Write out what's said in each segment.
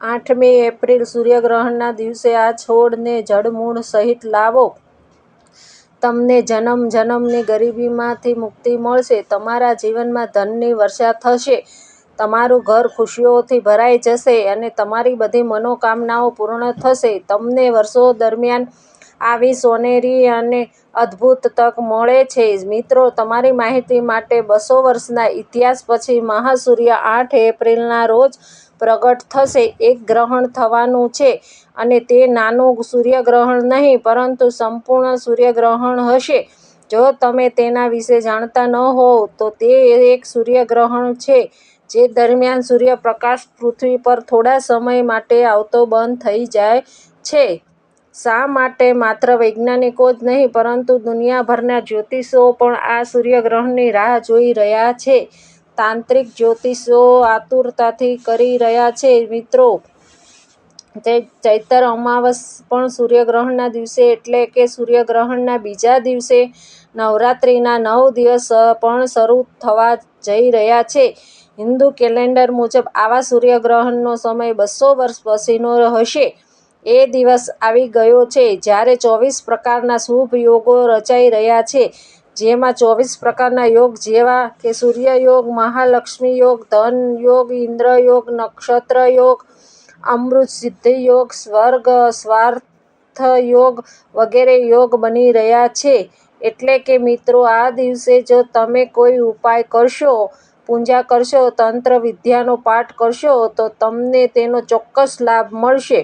આઠમી એપ્રિલ સૂર્યગ્રહણના દિવસે આ છોડને જડમૂળ સહિત લાવો. તમને જન્મ જનમની ગરીબીમાંથી મુક્તિ મળશે. તમારા જીવનમાં ધનની વર્ષા થશે. તમારું ઘર ખુશીઓથી ભરાઈ જશે અને તમારી બધી મનોકામનાઓ પૂર્ણ થશે. તમને વર્ષો દરમિયાન આવી સોનેરી અને અદ્ભુત તક મળે છે. મિત્રો, તમારી માહિતી માટે, બસો વર્ષના ઇતિહાસ પછી મહાસૂર્ય આઠ એપ્રિલના રોજ પ્રગટ થશે. એક ગ્રહણ થવાનું છે અને તે નાનું સૂર્યગ્રહણ નહીં પરંતુ સંપૂર્ણ સૂર્યગ્રહણ હશે. જો તમે તેના વિશે જાણતા ન હોવ, તો તે એક સૂર્યગ્રહણ છે જે દરમિયાન સૂર્યપ્રકાશ પૃથ્વી પર થોડા સમય માટે આવતો બંધ થઈ જાય છે. શા માટે માત્ર વૈજ્ઞાનિકો જ નહીં પરંતુ દુનિયાભરના જ્યોતિષો પણ આ સૂર્યગ્રહણની રાહ જોઈ રહ્યા છે? તાંત્રિક જ્યોતિષો આતુરતાથી કરી રહ્યા છે. મિત્રો, ચૈત્ર અમાવસ પણ સૂર્યગ્રહણના દિવસે એટલે કે સૂર્યગ્રહણના બીજા દિવસે નવરાત્રિના નવ દિવસ પણ શરૂ થવા જઈ રહ્યા છે. હિન્દુ કેલેન્ડર મુજબ આવા સૂર્યગ્રહણનો સમય બસો વર્ષ પછીનો હશે. એ દિવસ આવી ગયો છે જ્યારે ચોવીસ પ્રકારના શુભ યોગો રચાઈ રહ્યા છે. જેમાં ચોવીસ પ્રકારના યોગ જેવા કે સૂર્ય યોગ, મહાલક્ષ્મી યોગ, ધન યોગ, ઇન્દ્ર યોગ, નક્ષત્ર યોગ, અમૃત સિદ્ધિ યોગ, સ્વર્ગ સ્વાર્થ યોગ વગેરે યોગ બની રહ્યા છે. એટલે કે મિત્રો આ દિવસે જો તમે કોઈ ઉપાય કરશો, પૂજા કરશો, તંત્ર વિદ્યાનો પાઠ કરશો તો તમને તેનો ચોક્કસ લાભ મળશે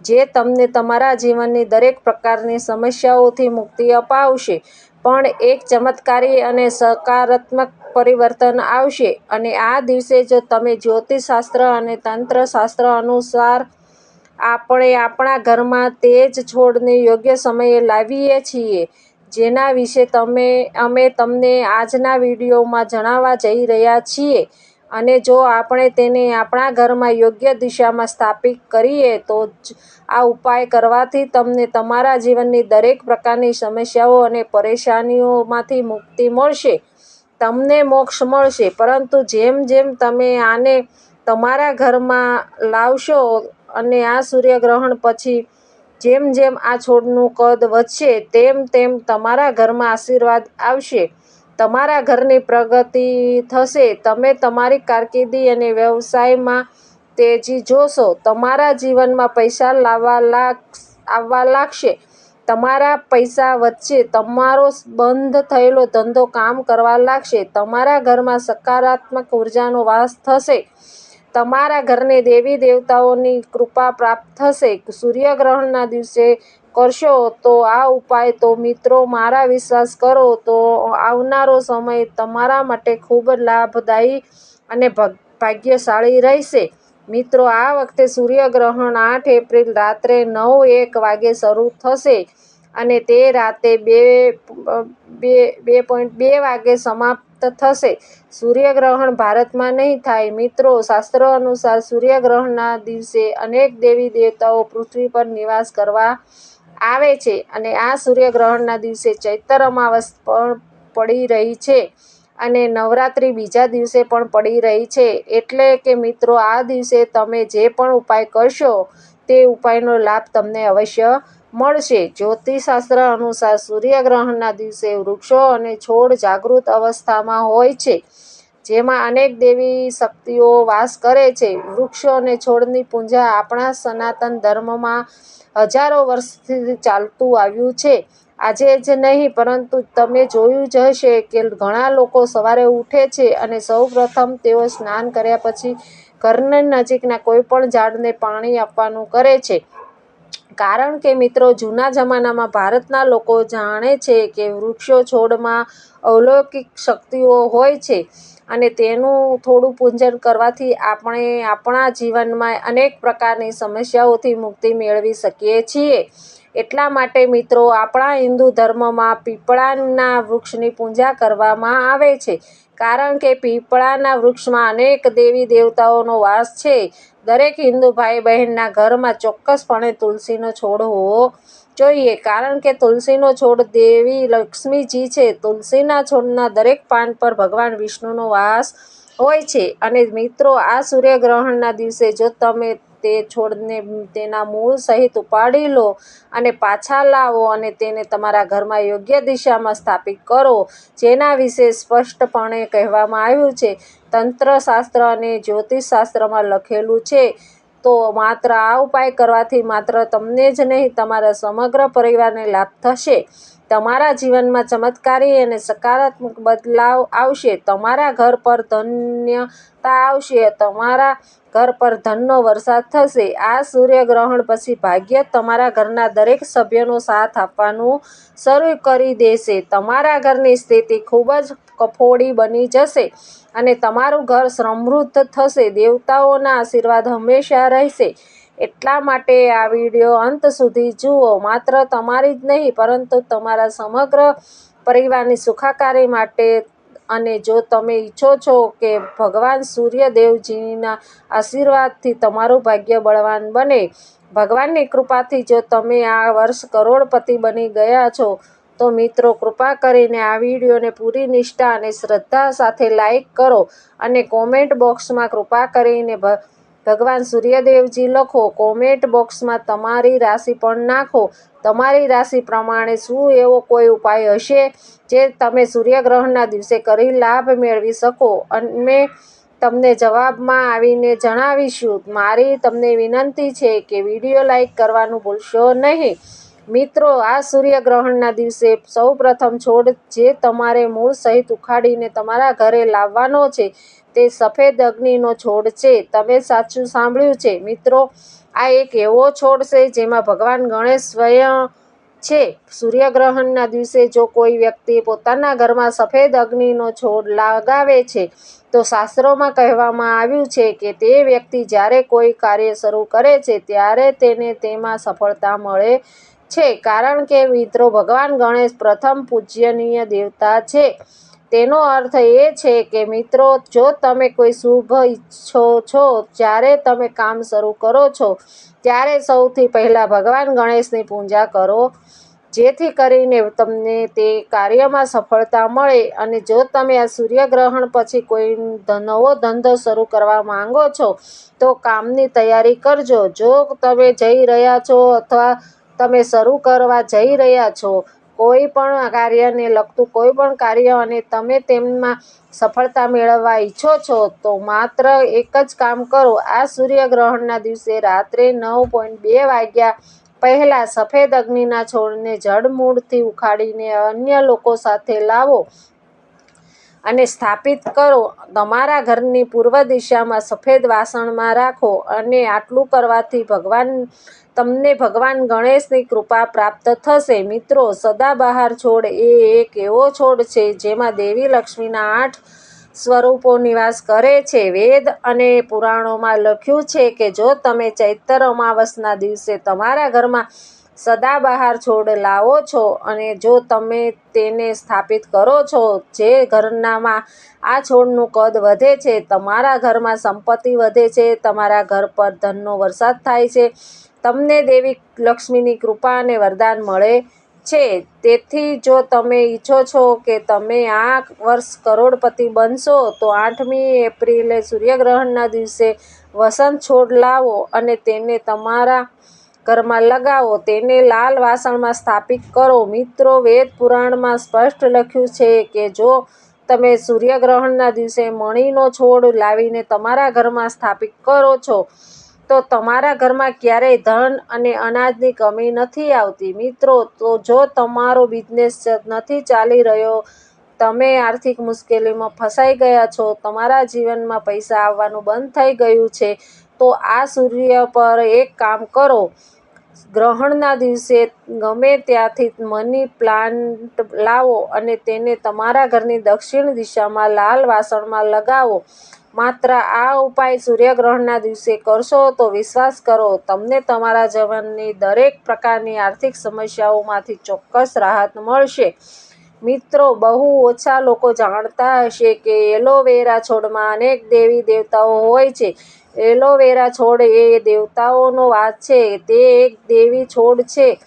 જે તમને તમારા જીવનની દરેક પ્રકારની સમસ્યાઓથી મુક્તિ અપાવશે. પણ એક ચમત્કારી અને સકારાત્મક પરિવર્તન આવશે. અને આ દિવસે જો તમે જ્યોતિષશાસ્ત્ર અને તંત્રશાસ્ત્ર અનુસાર આપણે આપણા ઘરમાં તે જ છોડને યોગ્ય સમયે લાવીએ છીએ, જેના વિશે તમે, અમે તમને આજના વિડીયોમાં જણાવવા જઈ રહ્યા છીએ. અને જો આપણે તેને આપણા ઘરમાં યોગ્ય દિશામાં સ્થાપિત કરીએ તો જ આ ઉપાય કરવાથી તમને તમારા જીવનની દરેક પ્રકારની સમસ્યાઓ અને પરેશાનીઓમાંથી મુક્તિ મળશે. તમને મોક્ષ મળશે. પરંતુ જેમ જેમ તમે આને તમારા ઘરમાં લાવશો અને આ સૂર્યગ્રહણ પછી જેમ જેમ આ છોડનું કદ વધશે તેમ તેમ તમારા ઘરમાં આશીર્વાદ આવશે, તમારા ઘરની પ્રગતિ થશે, તમે તમારી કારકિર્દી અને વ્યવસાયમાં તેજી જોશો, તમારા જીવનમાં પૈસા લાવવા લાગ આવવા લાગશે, તમારા પૈસા વધશે, તમારો બંધ થયેલો ધંધો કામ કરવા લાગશે, તમારા ઘરમાં સકારાત્મક ઉર્જાનો વાસ થશે, તમારા ઘરને દેવી દેવતાઓની કૃપા પ્રાપ્ત થશે. સૂર્યગ્રહણના દિવસે કરશો, તો આ ઉપાય તો મિત્રો મારા વિશ્વાસ કરો, તો આવનારો સમય તમારા માટે ખૂબ લાભદાયી અને ભાગ્યશાળી રહેશે. મિત્રો, આ વખતે સૂર્યગ્રહણ આઠ એપ્રિલ રાત્રે નવ એક વાગે શરૂ થશે અને તે રાતે બે બે બે પોઈન્ટ બે વાગે સમાપ્ત થશે. સૂર્યગ્રહણ ભારતમાં નહીં થાય મિત્રો, શાસ્ત્ર અનુસાર સૂર્યગ્રહણના દિવસે અનેક દેવી દેવતાઓ પૃથ્વી પર નિવાસ કરવા આવે છે અને આ સૂર્યગ્રહણના દિવસે ચૈતર અમાવસ પણ પડી રહી છે અને નવરાત્રિ બીજા દિવસે પણ પડી રહી છે. એટલે કે મિત્રો, આ દિવસે તમે જે પણ ઉપાય કરશો, તે ઉપાયનો લાભ તમને અવશ્ય મળશે. જ્યોતિષશાસ્ત્ર અનુસાર સૂર્યગ્રહણના દિવસે વૃક્ષો અને છોડ જાગૃત અવસ્થામાં હોય છે જેમાં અનેક દેવી શક્તિઓ વાસ કરે છે. વૃક્ષો અને છોડની પૂજા આપણા સનાતન ધર્મમાં હજારો વર્ષથી ચાલતું આવ્યું છે. આજે જ નહીં, પરંતુ તમે જોયું જ હશે કે ઘણા લોકો સવારે ઉઠે છે અને સૌપ્રથમ તેઓ સ્નાન કર્યા પછી ઘરની નજીકના કોઈપણ ઝાડને પાણી આપવાનું કરે છે. કારણ કે મિત્રો, જૂના જમાનામાં ભારતના લોકો જાણે છે કે વૃક્ષો છોડમાં અલૌકિક શક્તિઓ હોય છે અને તેનું થોડું પૂજન કરવાથી આપણે આપણા જીવનમાં અનેક પ્રકારની સમસ્યાઓથી મુક્તિ મેળવી શકીએ છીએ. એટલા માટે મિત્રો, આપણા હિન્દુ ધર્મમાં પીપળાના વૃક્ષની પૂજા કરવામાં આવે છે. કારણ કે પીપળાના વૃક્ષમાં અનેક દેવી દેવતાઓનો વાસ છે. દરેક હિન્દુ ભાઈ બહેનના ઘરમાં ચોક્કસપણે તુલસીનો છોડ હોવો જોઈએ. કારણ કે તુલસીનો છોડ દેવી લક્ષ્મીજી છે. તુલસીના છોડના દરેક પાન પર ભગવાન વિષ્ણુનો વાસ હોય છે. અને મિત્રો, આ સૂર્યગ્રહણના દિવસે જો તમે તે છોડને તેના મૂળ સહિત ઉપાડી લો અને પાછા લાવો અને તેને તમારા ઘરમાં યોગ્ય દિશામાં સ્થાપિત કરો, જેના વિશે સ્પષ્ટપણે કહેવામાં આવ્યું છે. તંત્રશાસ્ત્ર અને જ્યોતિષશાસ્ત્રમાં લખેલું છે, તો માત્ર આ ઉપાય કરવાથી માત્ર તમને જ નહીં, તમારા સમગ્ર પરિવારને લાભ થશે. તમારા જીવનમાં ચમત્કારી અને સકારાત્મક બદલાવ આવશે. તમારા ઘર પર ધન્યતા આવશે. તમારા ઘર પર ધનનો વરસાદ થશે. આ સૂર્યગ્રહણ પછી ભાગ્ય તમારા ઘરના દરેક સભ્યનો સાથ આપવાનું શરૂ કરી દેશે. તમારા ઘરની સ્થિતિ ખૂબ જ કફોડી બની જશે અને તમારું ઘર સમૃદ્ધ થશે. દેવતાઓના આશીર્વાદ હંમેશા રહેશે. એટલા માટે આ વીડિયો અંત સુધી જુઓ. માત્ર તમારી જ નહીં, પરંતુ તમારા સમગ્ર પરિવારની સુખાકારી માટે અને જો તમે ઈચ્છો છો કે ભગવાન સૂર્યદેવજીના આશીર્વાદથી તમારું ભાગ્ય બળવાન બને, ભગવાનની કૃપાથી જો તમે આ વર્ષ કરોડપતિ બની ગયા છો, તો મિત્રો કૃપા કરીને આ વિડીયોને પૂરી નિષ્ઠા અને શ્રદ્ધા સાથે લાઈક કરો અને કોમેન્ટ બોક્સમાં કૃપા કરીને ભગવાન સૂર્યદેવજી લખો કોમેન્ટ બોક્સમાં તમારી રાશિ પણ નાખો. તમારી રાશિ પ્રમાણે શું એવો કોઈ ઉપાય હશે જે તમે સૂર્યગ્રહણના દિવસે કરી લાભ મેળવી શકો? અને તમને જવાબમાં આવીને જણાવીશું, મારી તમને વિનંતી છે કે વીડિયો લાઈક કરવાનું ભૂલશો નહીં. મિત્રો, આ સૂર્યગ્રહણના દિવસે સૌપ્રથમ છોડ જે તમારે મૂળ સહિત ઉખાડીને તમારા ઘરે લાવવાનો છે તે સફેદ અગ્નિનો છોડ છે. તમે સાચું સાંભળ્યું છે. મિત્રો, આ એક એવો છોડ છે જેમાં ભગવાન ગણેશ સ્વયં છે. સૂર્યગ્રહણના દિવસે જો કોઈ વ્યક્તિ પોતાના ઘરમાં સફેદ અગ્નિનો છોડ લગાવે છે, તો શાસ્ત્રોમાં કહેવામાં આવ્યું છે કે તે વ્યક્તિ જ્યારે કોઈ કાર્ય શરૂ કરે છે, ત્યારે તેને તેમાં સફળતા મળે છે. કારણ કે મિત્રો, ભગવાન ગણેશ પ્રથમ પૂજ્યનીય દેવતા છે. તેનો અર્થ એ છે કે, મિત્રો, જો તમે કોઈ શુભ ઈચ્છો છો, જ્યારે તમે કામ શરૂ કરો છો, ત્યારે સૌથી પહેલાં ભગવાન ગણેશની પૂજા કરો, જેથી કરીને તમને તે કાર્યમાં સફળતા મળે અને જો તમે આ સૂર્યગ્રહણ પછી કોઈ નવો ધંધો શરૂ કરવા માંગો છો, તો કામની તૈયારી કરજો. જો તમે જઈ રહ્યા છો અથવા તમે શરૂ કરવા જઈ રહ્યા છો કોઈ પણ કાર્યને લગતું કોઈ પણ કાર્ય અને તમે તેમાં સફળતા મેળવવા ઈચ્છો છો, તો માત્ર એક જ કામ કરો. આ સૂર્યગ્રહણના દિવસે રાત્રે નવ પોઈન્ટ બે વાગ્યા પહેલાં સફેદ અગ્નિના છોડને જડમૂળથી ઉખાડીને અન્ય લોકો સાથે લાવો. અને સ્થાપિત કરો. તમારા ઘરની પૂર્વ દિશામાં સફેદ વાસણમાં રાખો અને આટલું કરવાથી ભગવાન, તમને ભગવાન ગણેશની કૃપા પ્રાપ્ત થશે. મિત્રો સદાબહાર છોડ એ એક એવો છોડ છે જેમાં દેવી લક્ષ્મીના આઠ સ્વરૂપો નિવાસ કરે છે. વેદ અને પુરાણોમાં લખ્યું છે કે જો તમે ચૈત્ર અમાવસના દિવસે તમારા ઘરમાં સદાબહાર છોડ લાવો છો અને જો તમે તેને સ્થાપિત કરો છો, જે ઘરનામાં આ છોડનું કદ વધે છે, તમારા ઘરમાં સંપત્તિ વધે છે, તમારા ઘર પર ધનનો વરસાદ થાય છે, તમને દેવી લક્ષ્મીની કૃપા અને વરદાન મળે છે. તેથી જો તમે ઈચ્છો છો કે તમે આ વર્ષ કરોડપતિ બનશો, તો આઠમી એપ્રિલે સૂર્યગ્રહણના દિવસે વસંત છોડ લાવો અને તેને તમારા ઘરમાં લગાવો, તેને લાલ વાસણમાં સ્થાપિત કરો. મિત્રો, વેદ પુરાણમાં સ્પષ્ટ લખ્યું છે કે જો તમે સૂર્યગ્રહણના દિવસે મણીનો છોડ લાવીને તમારા ઘરમાં સ્થાપિત કરો છો, તો તમારા ઘરમાં ક્યારેય ધન અને અનાજની કમી નથી આવતી. મિત્રો, તો જો તમારો બિઝનેસ નથી ચાલી રહ્યો, તમે આર્થિક મુશ્કેલીમાં ફસાઈ ગયા છો, તમારા જીવનમાં પૈસા આવવાનું બંધ થઈ ગયું છે, તો આ સૂર્ય પર એક કામ કરો. ગ્રહણના દિવસે ગમે ત્યાંથી મની પ્લાન્ટ લાવો અને તેને તમારા ઘરની દક્ષિણ દિશામાં લાલ વાસણમાં લગાવો. માત્ર આ ઉપાય સૂર્યગ્રહણના દિવસે કરશો તો વિશ્વાસ કરો, તમને તમારા જીવનની દરેક પ્રકારની આર્થિક સમસ્યાઓમાંથી ચોક્કસ રાહત મળશે. મિત્રો, બહુ ઓછા લોકો જાણતા હશે કે એલોવેરા છોડમાં અનેક દેવી દેવતાઓ હોય છે. એલોવેરા છોડ એ દેવતાઓનો વાસ છે. તે એક દેવી છોડ છે.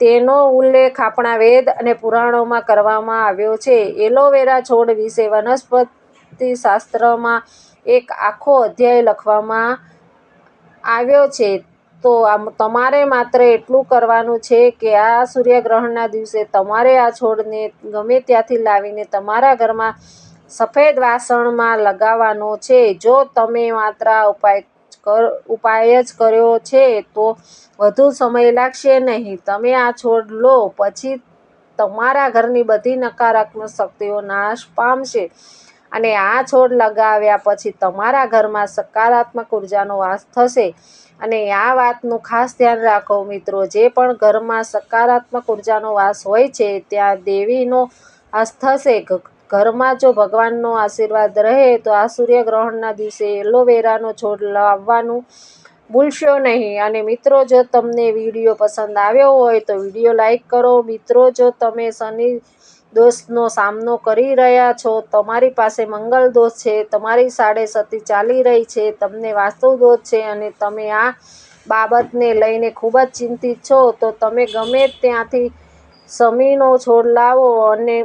તેનો ઉલ્લેખ આપણા વેદ અને પુરાણોમાં કરવામાં આવ્યો છે. એલોવેરા છોડ વિશે વનસ્પતિશાસ્ત્રમાં એક આખો અધ્યાય લખવામાં આવ્યો છે. તો આમ તમારે માત્ર એટલું કરવાનું છે કે આ સૂર્યગ્રહણના દિવસે તમારે આ છોડને ગમે ત્યાંથી લાવીને તમારા ઘરમાં સફેદ વાસણમાં લગાવવાનો છે. જો તમે માત્ર આ ઉપાય કર, ઉપાય જ કર્યો છે, તો વધુ સમય લાગશે નહીં. તમે આ છોડ લો, પછી તમારા ઘરની બધી નકારાત્મક શક્તિઓ નાશ પામશે. અને આ છોડ લગાવ્યા પછી તમારા ઘરમાં સકારાત્મક ઉર્જાનો વાસ થશે. અને આ વાતનું ખાસ ધ્યાન રાખો મિત્રો, જે પણ ઘરમાં સકારાત્મક ઉર્જાનો વાસ હોય છે, ત્યાં દેવીનો વાસ થશે. ઘરમાં જો ભગવાનનો આશીર્વાદ રહે, તો આ સૂર્યગ્રહણના દિવસે એલોવેરાનો છોડ લાવવાનું ભૂલશો નહીં. અને મિત્રો, જો તમને વીડિયો પસંદ આવ્યો હોય, તો વીડિયો લાઈક કરો. મિત્રો, જો તમે શનિ દોષનો સામનો કરી રહ્યા છો. તમારી પાસે મંગળ દોષ છે. તમારી સાડે સતી ચાલી રહી છે. તમને વાસ્તુ દોષ છે અને તમે આ બાબતને લઈને ખૂબ જ ચિંતિત છો. તો તમે ગમે ત્યાંથી શમીનો છોડ લાવો અને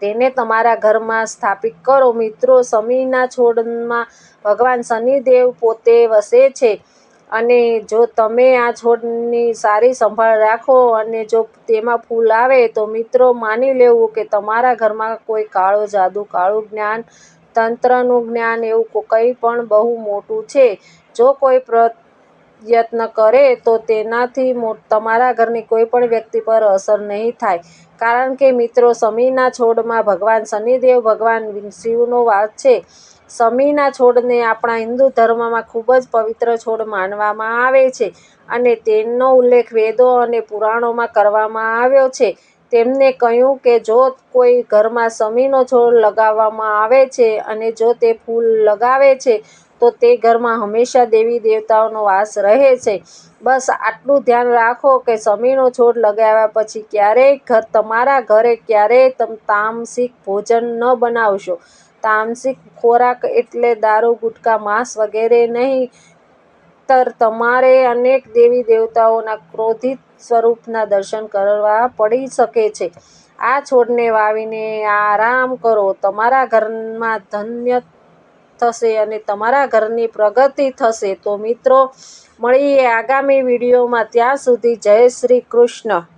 તેને તમારા ઘરમાં સ્થાપિત કરો. મિત્રો શમીના છોડમાં ભગવાન શનિદેવ પોતે વસે છે. અને જો તમે આ છોડની સારી સંભાળ રાખો અને જો તેમાં ફૂલ આવે તો મિત્રો માની લેવું કે તમારા ઘરમાં કોઈ કાળો જાદુ, કાળું જ્ઞાન, તંત્રનું જ્ઞાન એવું કંઈ પણ બહુ મોટું છે. જો કોઈ પ્રયત્ન કરે તો તેનાથી તમારા ઘરની કોઈ પણ વ્યક્તિ પર અસર નહીં થાય. કારણ કે મિત્રો શમીના છોડમાં ભગવાન શનિદેવ, ભગવાન શિવનો વાસ છે. શમીના છોડને આપણા હિન્દુ ધર્મમાં ખૂબ જ પવિત્ર છોડ માનવામાં આવે છે અને તેનો ઉલ્લેખ વેદો અને પુરાણોમાં કરવામાં આવ્યો છે. તેમને કહ્યું કે જો કોઈ ઘરમાં શમીનો છોડ લગાવવામાં આવે છે અને જો તે ફૂલ લગાવે છે, તો તે ઘરમાં હંમેશા દેવી દેવતાઓનો વાસ રહે છે. બસ આટલું ધ્યાન રાખો કે શમીનો છોડ લગાવ્યા પછી ક્યારેય ઘર તમારા ઘરે ક્યારેય તમ તામસિક ભોજન ન બનાવશો. તામસિક ખોરાક એટલે દારૂ, ગુટકા, માંસ વગેરે નહીં, તર તમારે અનેક દેવી દેવતાઓના ક્રોધિત સ્વરૂપના દર્શન કરવા પડી શકે છે. આ છોડને વાવીને આરામ કરો. તમારા ઘરમાં ધન્ય થશે અને તમારા ઘરની પ્રગતિ થશે. તો મિત્રો, મળીએ આગામી વિડીયોમાં. ત્યાં સુધી જય શ્રી કૃષ્ણ.